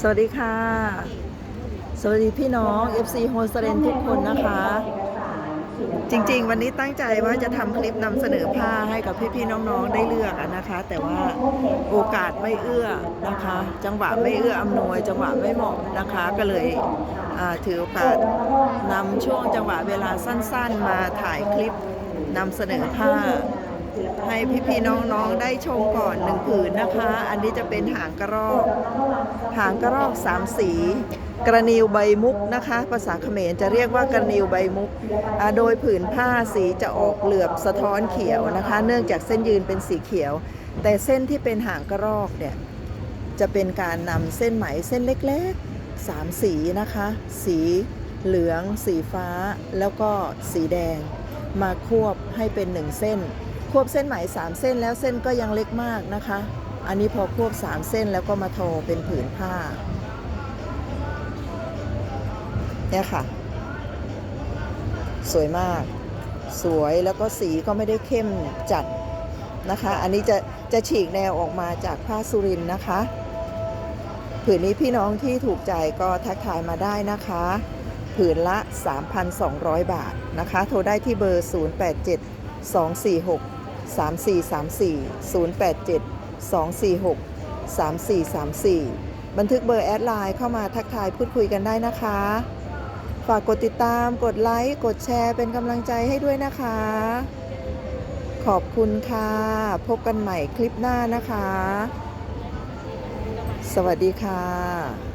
สวัสดีค่ะ สวัสดีพี่น้อง FC โฮสเ e นทุกคนนะคะ จริงๆ วันนี้ตั้งใจว่าจะทำคลิปนำเสนอผ้าให้กับพี่ๆน้องๆได้เลือกอะนะคะ แต่ว่าโอกาสไม่เอื้อนะคะ จังหวะไม่เอื้ออำนวย จังหวะไม่เหมาะนะคะ ก็เลยอ่าถือโอกาสนำช่วงจังหวะเวลาสั้นๆ มาถ่ายคลิปนำเสนอผ้า ให้พี่ๆน้องๆได้ชมก่อนหนึ่งผืนนะคะ อันนี้จะเป็นหางกระรอก หางกระรอกสามสี กระนิวใบมุกนะคะ ภาษาเขมรจะเรียกว่ากระนิวใบมุก โดยผืนผ้าสีจะออกเหลือบสะท้อนเขียวนะคะ เนื่องจากเส้นยืนเป็นสีเขียว แต่เส้นที่เป็นหางกระรอกเนี่ยจะเป็นการนำเส้นไหมเส้นเล็กๆสามสีนะคะ สีเหลือง สีฟ้า แล้วก็สีแดง มาควบให้เป็นหนึ่งเส้น ควบเส้นไหมสามเส้นแล้วเส้นก็ยังเล็กมากนะคะ อันนี้พอควบสามเส้นแล้วก็มาทอเป็นผืนผ้าเนี่ยค่ะ สวยมาก สวยแล้วก็สีก็ไม่ได้เข้มจัดนะคะ อันนี้จะจะฉีกแนวออกมาจากผ้าสุรินนะคะ ผืนนี้พี่น้องที่ถูกใจก็ทักทายมาได้นะคะ ผืนละ 3,200 บาทนะคะ โทรได้ที่เบอร์ 087 246 3434 087 246 3434 บันทึกเบอร์แอดไลน์เข้ามาทักทายพูดคุยกันได้นะคะ ฝากกดติดตาม กดไลค์ กดแชร์เป็นกำลังใจให้ด้วยนะคะ ขอบคุณค่ะ พบกันใหม่คลิปหน้านะคะ สวัสดีค่ะ